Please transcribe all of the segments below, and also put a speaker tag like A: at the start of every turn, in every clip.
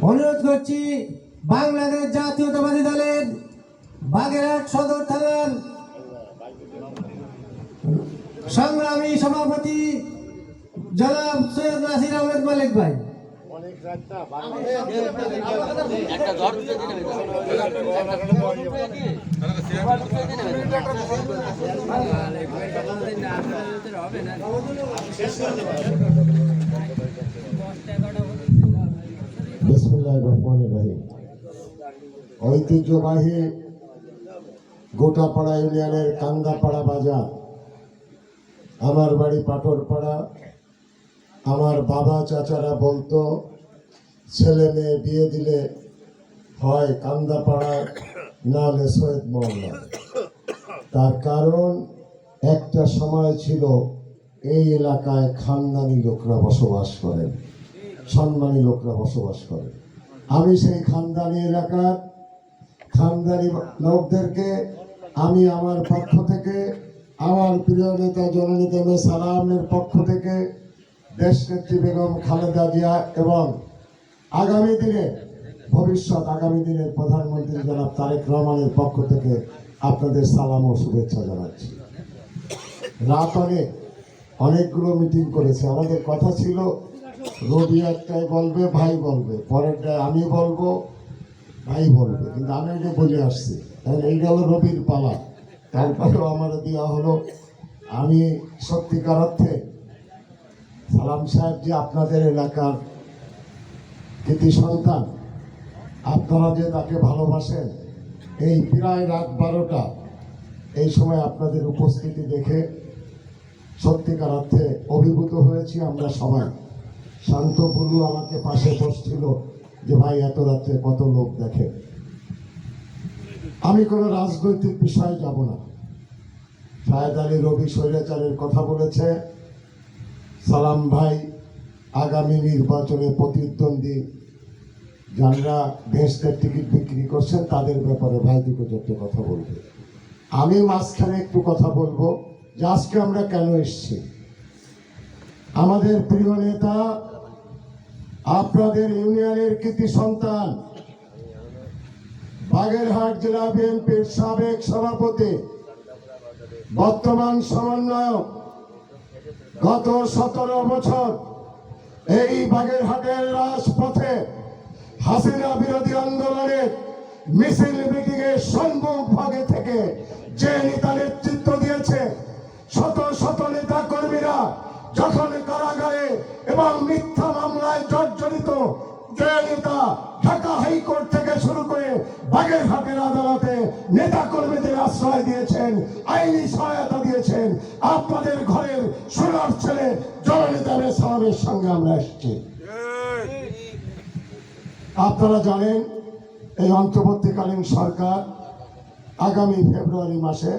A: অনুরোধ করছি বাংলাদেশ জাতীয়তাবাদী দলের বাগেরহাট সদর থানার সংগ্রামী সভাপতি জনাব সৈয়দ নাসির আহমেদ মালিক ভাই।
B: ঐতিহ্যবাহী গোটাপাড়া ইউনিয়নের কান্দাপাড়া বাজার, আমার বাড়ি পাটরপাড়া আমার বাবা চাচারা বলতো, ছেলে মেয়ে বিয়ে দিলে হয় কান্দাপাড়া, নাহলে সৈয়দ মহল্লা। তার কারণ, একটা সময় ছিল এই এলাকায় খানদানি লোকরা বসবাস করেন, সম্মানী লোকরা বসবাস করে আমি সেই খানদানি এলাকার খানদানি লোকদেরকে, আমি আমার পক্ষ থেকে, আমার প্রিয় নেতা, জননেতা সালামের পক্ষ থেকে দেশ দেশনেত্রী বেগম খালেদা জিয়া এবং আগামী দিনে, ভবিষ্যৎ আগামী দিনের প্রধানমন্ত্রী জনাব তারেক রহমানের পক্ষ থেকে আপনাদের সালাম ও শুভেচ্ছা জানাচ্ছি। রাত অনেক, অনেকগুলো মিটিং করেছে। আমাদের কথা ছিল রবি একটাই বলবে, ভাই বলবে। পরেরটায় আমি বলব, ভাই বলবে। কিন্তু আমি এটা বলে আসছি, তাহলে এই গেল রবির পালা। তারপরেও আমার দেওয়া হলো, আমি সত্যিকার অর্থে সালাম সাহেব যে আপনাদের এলাকার কৃতি সন্তান, আপনারা যে তাকে ভালোবাসেন, এই প্রায় রাত বারোটা এই সময় আপনাদের উপস্থিতি দেখে সত্যিকার অর্থে অভিভূত হয়েছি আমরা সবাই। শান্ত বলু আমাকে পাশে বসছিল যে ভাই, এত রাত্রে কত লোক দেখে। আমি কোনো রাজনৈতিক বিষয়ে যাব না। শাহেদ আলী রবি স্বৈরাচারের কথা বলেছে। সালাম ভাই, আগামী নির্বাচনে প্রতিদ্বন্দ্বী যারা ভেস্টের টিকিট বিক্রি করছেন, তাদের ব্যাপারে ভাই দুটো চারটে কথা বলবে। আমি মাঝখানে একটু কথা বলব যে আজকে আমরা কেন এসেছি? আমাদের প্রিয় নেতা আপনাদের ইউনিয়নের কৃতি সন্তান, বাগেরহাট জেলা বিএনপির সাবেক সভাপতি, বর্তমান সমন্বয়ক, গত সতেরো বছর এই বাগেরহাটের রাজপথে হাসিনা বিরোধী আন্দোলনের মিছিল মিটিং এর সম্মুখ ভাগে থেকে যে নেতা নেতৃত্ব দিয়েছে, শত শত নেতা কর্মীরা যখন কারাগারে এবং মিথ্যা মামলায় জর্জরিত যে নেতা ঢাকা হাইকোর্ট থেকে শুরু করে বাগেরহাটের আদালতে নেতা কর্মীদের আশ্রয় দিয়েছেন, আইনি সহায়তা দিয়েছেন, আপনাদের ঘরের সোনার ছেলে জননেতা সালামের সঙ্গে আমরা এসেছি। আপনারা জানেন, এই অন্তর্বর্তীকালীন সরকার আগামী ফেব্রুয়ারি মাসে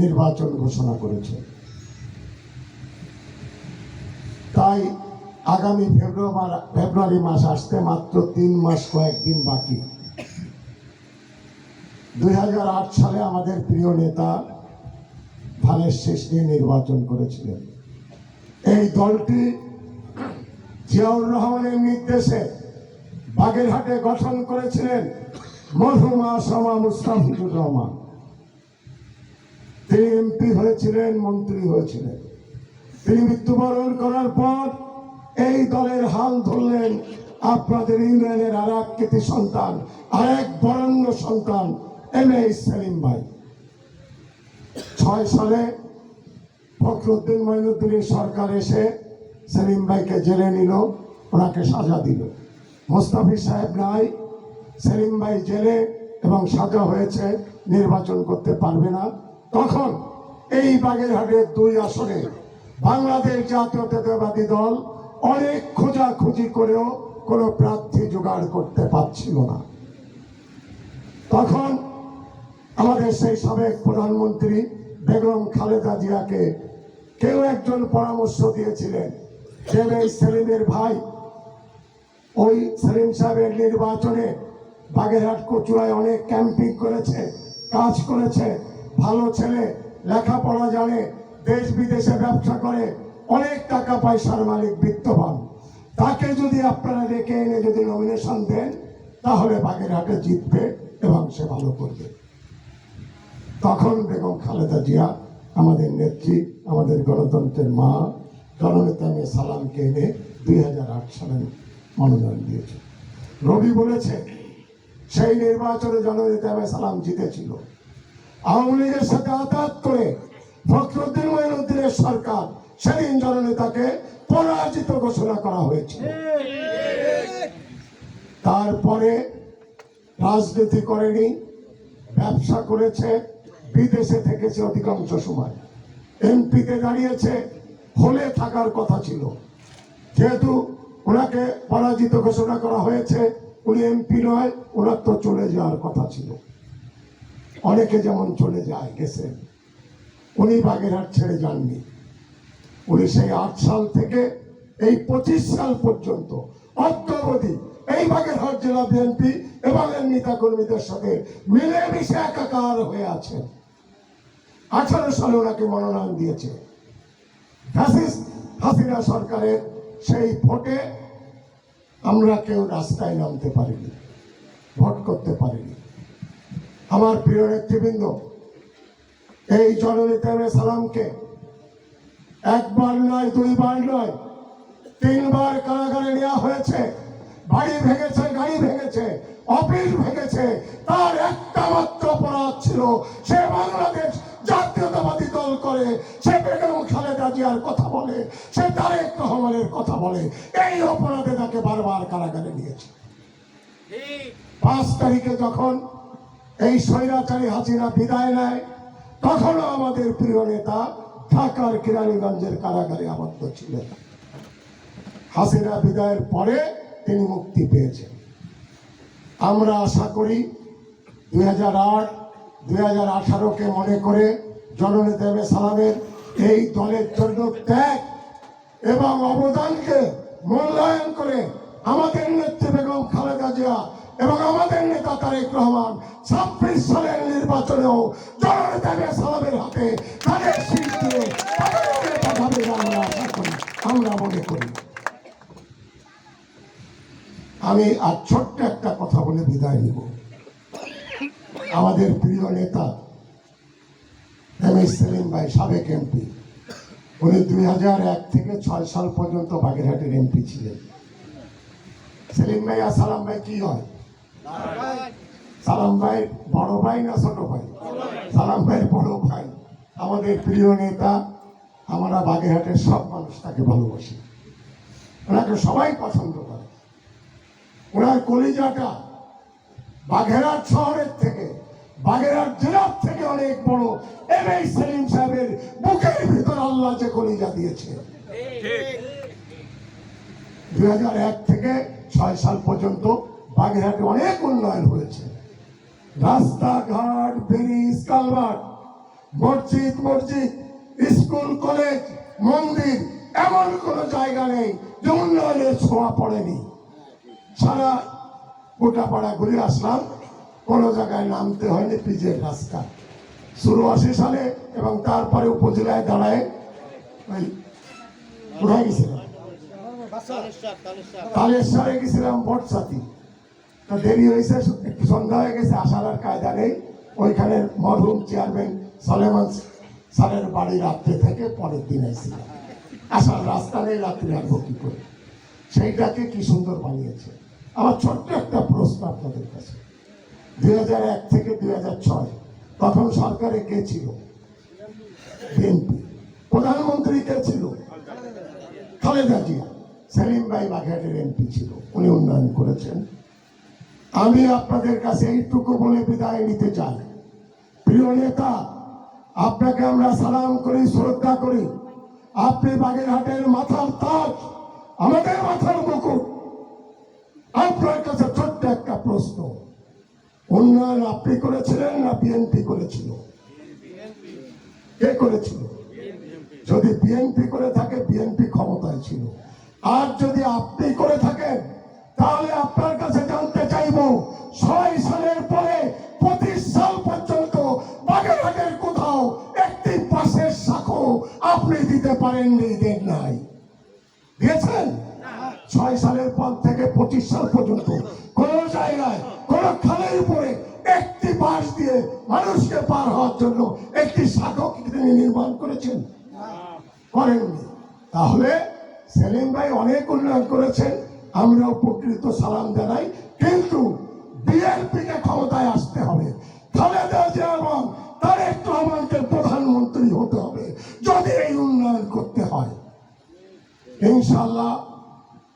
B: নির্বাচন ঘোষণা করেছে। তাই আগামী ফেব্রুয়ারি ফেব্রুয়ারি মাস আসতে মাত্র তিন মাস কয়েকদিন বাকি। দুই সালে আমাদের প্রিয় নেতা ধানের শেষ নিয়ে নির্বাচন করেছিলেন। এই দলটি জিয়াউর রহমানের নির্দেশে বাগেরহাটে গঠন করেছিলেন মরহুমা সমা মুস্তাফিজুর রহমান। তিনি এমপি হয়েছিলেন, মন্ত্রী হয়েছিলেন। তিনি মৃত্যুবরণ করার পর এই দলের হাল ধরলেন আপনাদের ইউনিয়নের আর এক কৃতি সন্তান, আরেক বরেণ্য সন্তান, এম এ সেলিম ভাই। ছয় সালে ফখরুদ্দিন মঈনুদ্দিনের সরকার এসে সেলিম ভাইকে জেলে নিল, ওনাকে সাজা দিল। মোস্তাফিজ সাহেব নাই, সেলিম ভাই জেলে এবং সাজা হয়েছে, নির্বাচন করতে পারবে না। তখন এই বাগেরহাটের দুই আসনে বাংলাদেশ জাতীয়তাবাদী দল অনেক খোঁজাখুঁজি করেও কোনো প্রার্থী জোগাড় করতে পারছিল না। তখন আমাদের সেই সাবেক প্রধানমন্ত্রী বেগম খালেদা জিয়াকে কেউ একজন পরামর্শ দিয়েছিলেন যে এই সেলিমের ভাই ওই সেলিম সাহেবের নির্বাচনে বাগেরহাট কচুয়ায় অনেক ক্যাম্পিং করেছে, কাজ করেছে, ভালো ছেলে, লেখাপড়া জানে দেশ বিদেশে ব্যবসা করে, অনেক টাকা পয়সার মালিক বিত্তবান। তাকে যদি আপনারা রেখে এনে যদি নমিনেশন দেন, তাহলে বাগেরহাটে জিতবে এবং সে ভালো করবে। তখন বেগম খালেদা জিয়া, আমাদের নেত্রী, আমাদের গণতন্ত্রের মা, জননেতা মেয়ে সালামকে এনে দুই হাজার আট সালে মনোনয়ন দিয়েছে। রবি বলেছে, সেই নির্বাচনে জননেতা মেয়ে সালাম জিতেছিল। আওয়ামী লীগের সাথে আঘাত করে ফখরুদ্দিন মঈনুদ্দিনের সরকার, সেদিন জননেতাকে পরাজিত ঘোষণা করা হয়েছিল তারপরে রাজনীতি করেনি, ব্যবসা করেছে, বিদেশে থেকেছে অধিকাংশ সময়। এমপিতে দাঁড়িয়েছে, হলে থাকার কথা ছিল। যেহেতু ওনাকে পরাজিত ঘোষণা করা হয়েছে, উনি এমপি নয়, ওনার তো চলে যাওয়ার কথা ছিল। অনেকে যেমন চলে যায়, গেছেন। উনি বাগেরহাট ছেড়ে যাননি। উনি সেই আট সাল থেকে এই পঁচিশ সাল পর্যন্ত অদ্যাবধি এই বাগেরহাট জেলা বিএনপি এবং এর নেতা কর্মীদের সাথে মিলেমিশে একাকার হয়ে আছেন। আঠারো সালে ওনাকে মনোনয়ন দিয়েছে। হাসিনা সরকারের সেই ভোটে আমরা কেউ রাস্তায় নামতে পারিনি, ভোট করতে পারিনি। আমার প্রিয় নেতৃবৃন্দ এই জননেতা সালামকে। একবার নয়, দুইবার নয়, তিনবার কারাগারে নেওয়া হয়েছে। বাড়ি ভেঙেছে, গাড়ি ভেঙেছে, অফিস ভেঙেছে, তার একটা মাত্র অপরাধ ছিল, সে বাংলাদেশ জাতীয়তাবাদী দল করে, সে বেগম খালেদা জিয়ার কথা বলে, সে তারেক রহমানের কথা বলে, এই অপরাধে তাকে বারবার কারাগারে নিয়েছে। পাঁচ তারিখে যখন এই স্বৈরাচারী হাসিনা বিদায় নেয় তখনও আমাদের প্রিয় নেতা ঢাকার কিরানীগঞ্জের কারাগারে আবদ্ধ ছিলেন। হাসিনা বিদায়ের পরে তিনি মুক্তি পেয়েছেন। আমরা আশা করি দুই হাজার আট, দুই হাজার আঠারোকে মনে করে জননেতা সালামের এই দলের জন্য ত্যাগ এবং অবদানকে মূল্যায়ন করে আমাদের নেত্রী বেগম খালেদা জিয়া এবং আমাদের নেতা তারেক রহমান ছাব্বিশ সালের নির্বাচনেও জননেতা এম এ সালামের হাতে তাদের সিট দিয়ে পাঠাবে আমরা আশা করি, আমরা মনে করি। আমি আর ছোট্ট একটা কথা বলে বিদায় নিব। আমাদের প্রিয় নেতা এম এস সেলিম ভাই, সাবেক এমপি। উনি দুই হাজার এক থেকে ছয় সাল পর্যন্ত বাগেরহাটের এমপি ছিলেন। সেলিম ভাই আর সালাম ভাই কি হয়? সালাম ভাই বড় ভাই না ছোট ভাই? সালাম ভাই বড় ভাই। আমাদের প্রিয় নেতা আমরা বাগেরহাটের সব মানুষ তাকে ভালোবাসি। ওনাকে সবাই পছন্দ করে। ওনার কলিজাটা বাঘেরহাট শহরের থেকে বাগেরহাট জেলার থেকে অনেক বড়। এম এই সেলিম সাহেবের বুকের ভিতর আল্লাহ যে কলিজা দিয়েছে। দুই হাজার এক থেকে ছয় সাল পর্যন্ত বাগেরহাটে অনেক উন্নয়ন হয়েছে। রাস্তাঘাট ব্রিজ কালভার্ট মসজিদ মসজিদ স্কুল কলেজ মন্দির এমন কোনো জায়গা নেই যে উন্নয়নের ছোঁয়া পড়েনি। সারা গোটা পাড়া ঘুরে আসলাম কোনো জায়গায় নামতে হয়নি পিজের রাস্তা। শুরু আশি সালে এবং তারপরে উপজেলায় দাঁড়ায় ওই কোথায় গেছিলাম? তালেশ্বরে গেছিলাম ভোট সাথী তো দেরি হয়েছে, একটু সন্ধ্যা হয়ে গেছে, আসার আর কায়দা নেই। ওইখানে মরহুম চেয়ারম্যান সলেমান স্যারের বাড়ি রাত্রে থেকে পরের দিন এসেছিলাম আসার রাস্তা নেই, রাত্রে আসব কি করে। সেইটাকে কি সুন্দর বানিয়েছে। আমার ছোট্ট একটা প্রশ্ন আপনাদের কাছে। দুই হাজার এক থেকে দুই হাজার ছয়, তখন সরকারে কে ছিল? বিএনপি। প্রধানমন্ত্রী কে ছিল? খালেদা জিয়া। সেলিম ভাই বাঘাটের এমপি ছিল। উনি উন্নয়ন করেছেন। আমি আপনাদের কাছে এইটুকু বলে বিদায় নিতে চাই। প্রিয় নেতা, আপনাকে আমরা সালাম করি, শ্রদ্ধা করি। আপনি বাগেরহাটের মাথার তাজ, আমাদের মাথার মুকুট। আপনার কাছে ছোট্ট একটা প্রশ্ন। উন্নয়ন আপনি করেছিলেন না বিএনপি করেছিল? কে করেছিল? যদি বিএনপি করে থাকে বিএনপি ক্ষমতায় ছিল। আর যদি আপনি করে থাকেন, তাহলে আপনার দিতে পারেননি দেন নাই দিয়েছেন? ছয় সালের পর থেকে পঁচিশ সাল পর্যন্ত। কোন জায়গায়, কোন খালের উপরে একটি বাঁশ দিয়ে মানুষকে পার হওয়ার জন্য একটি সাধক তিনি নির্মাণ করেছেন। করেননি। তাহলে সেলিম ভাই অনেক উন্নয়ন করেছেন আমরা উপকৃত সালাম জানাই, কিন্তু বিএনপি কে ক্ষমতায় আসতে হবে। খালেদা জিয়া এবং তারেক রহমানকে ইনশাল্লাহ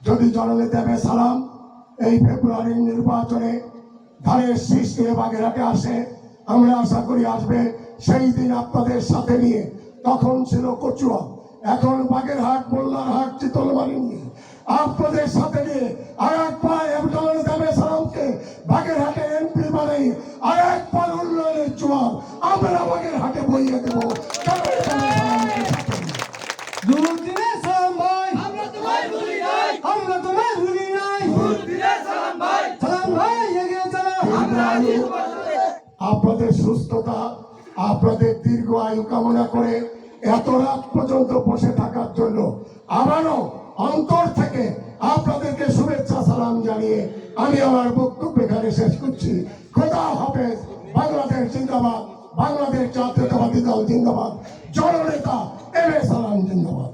B: যদি জনলে দেবে সালাম, এই ফেব্রুয়ারির নির্বাচনে ধানের শীষ নিয়ে বাগেরহাটে আসে, আমরা আশা করি আসবে সেই দিন আপনাদের সাথে নিয়ে। তখন ছিল কচুয়া, এখন বাগেরহাট, মোল্লারহাট, চিতলবাড়ি নিয়ে। আপনাদের সাথে নিয়ে আর
C: জনতা
B: আপনাদের দীর্ঘ আয়ু কামনা করে এত রাত পর্যন্ত বসে থাকার জন্য আবারও অন্তর থেকে আপনাদেরকে শুভেচ্ছা, সালাম জানিয়ে আমি আমার বক্তব্য এখানে শেষ করছি। খোদা হাফেজ, বাংলাদেশ জিন্দাবাদ, বাংলাদেশ জাতীয়তাবাদী দল জিন্দাবাদ, জননেতা এম এ সালাম জিন্দাবাদ।